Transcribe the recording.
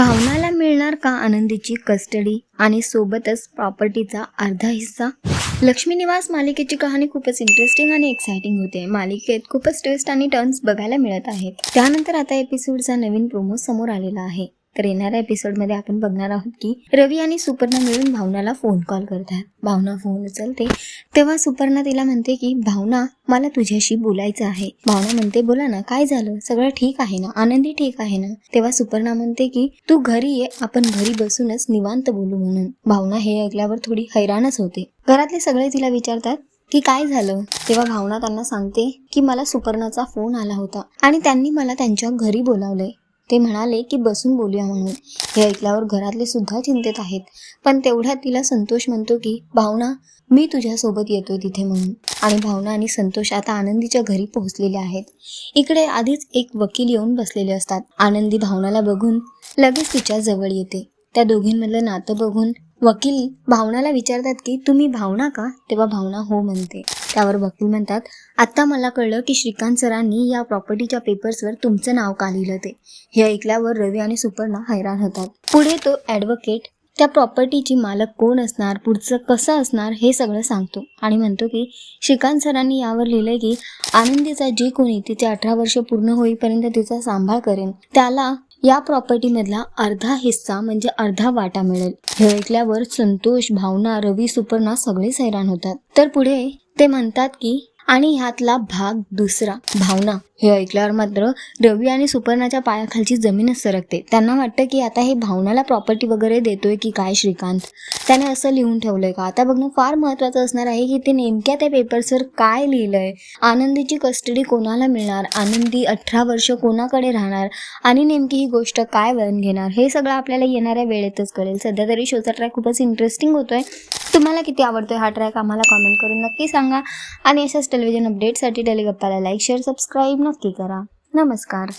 भावनाला मिळणार का आनंदीची कस्टडी आणि सोबतच प्रॉपर्टीचा अर्धा हिस्सा? लक्ष्मी निवास मालिकेची कहाणी खूपच इंटरेस्टिंग आणि एक्सायटिंग होते. मालिकेत खूपच ट्विस्ट आणि टर्न्स बघायला मिळत आहेत. त्यानंतर आता एपिसोडचा नवीन प्रोमो समोर आलेला आहे. तर येणाऱ्या एपिसोडमध्ये आपण बघणार आहोत की रवी आणि सुपर्णा मिळून भावनाला फोन कॉल करतात. भावना फोन उचलते. तेव्हा सुपर्णा तिला म्हणते की भावना मला तुझ्याशी बोलायचं आहे. भावना म्हणते बोला ना काय झालं? सगळं ठीक आहे ना? आनंदी ठीक आहे ना? तेव्हा सुपर्णा म्हणते की तू घरी ये आपण घरी बसूनच निवांत बोलू म्हणून. भावना हे ऐकल्यावर थोडी हैराणच होते. घरातले सगळे तिला विचारतात की काय झालं? तेव्हा भावना त्यांना सांगते की मला सुपर्णाचा फोन आला होता आणि त्यांनी मला त्यांच्या घरी बोलावलंय. ते म्हणाले की बसून बोलूया म्हणून. हे ऐकल्यावर घरातले सुद्धा चिंतेत आहेत. पण तेवढ्यात तिला संतोष म्हणतो की भावना मी तुझ्यासोबत येतोय तिथे म्हणून. आणि भावना आणि संतोष आता आनंदीच्या घरी पोहोचलेले आहेत. इकडे आधीच एक वकील येऊन बसलेले असतात. आनंदी भावनाला बघून लगेच तिच्या जवळ येते. त्या दोघींमधलं नातं बघून वकील भावनाला विचारतात की तुम्ही भावना का? तेव्हा भावना हो म्हणते. त्यावर वकील म्हणतात आत्ता मला कळलं की श्रीकांत सरांनी या प्रॉपर्टीच्या पेपर्सवर तुमचं नाव का लिहिलं ते. हे ऐकल्यावर रवी आणि सुपर्णा हैराण होतात. पुढे तो ॲडव्होकेट त्या प्रॉपर्टीची मालक कोण असणार? पुढचं कसं असणार? हे सगळं सांगतो. आणि म्हणतो की श्रीकांत सरांनी यावर लिहिलंय की आनंदीचा जे कोणी तिचे अठरा वर्ष पूर्ण होईपर्यंत तिचा सांभाळ करेन. त्याला या प्रॉपर्टीमधला अर्धा हिस्सा म्हणजे अर्धा वाटा मिळेल. हे ऐकल्यावर संतोष भावना रवी सुपर्णा सगळेच हैराण होतात. तर पुढे ते म्हणतात की आणि ह्यातला भाग दुसरा भावना. हे ऐकल्यावर मात्र रवी आणि सुपर्णाच्या पायाखालची जमीनच सरकते. त्यांना वाटतं की आता हे भावनाला प्रॉपर्टी वगैरे देतोय की काय श्रीकांत? त्याने असं लिहून ठेवलंय का? आता बघणं फार महत्त्वाचं असणार आहे की ते नेमक्या त्या पेपर्सवर काय लिहिलंय? आनंदीची कस्टडी कोणाला मिळणार? आनंदी अठरा वर्ष कोणाकडे राहणार? आणि नेमकी ही गोष्ट काय वळण घेणार? हे सगळं आपल्याला येणाऱ्या वेळेतच कळेल. सध्या तरी शोचा ट्रॅक खूपच इंटरेस्टिंग होतोय. तुम्हाला किती आवडतोय हा ट्रॅक आम्हाला कॉमेंट करून नक्की सांगा. आणि अशाच टेलिव्हिजन अपडेटसाठी टेलिगप्पाला लाईक शेअर सबस्क्राईब नक्की करा. नमस्कार.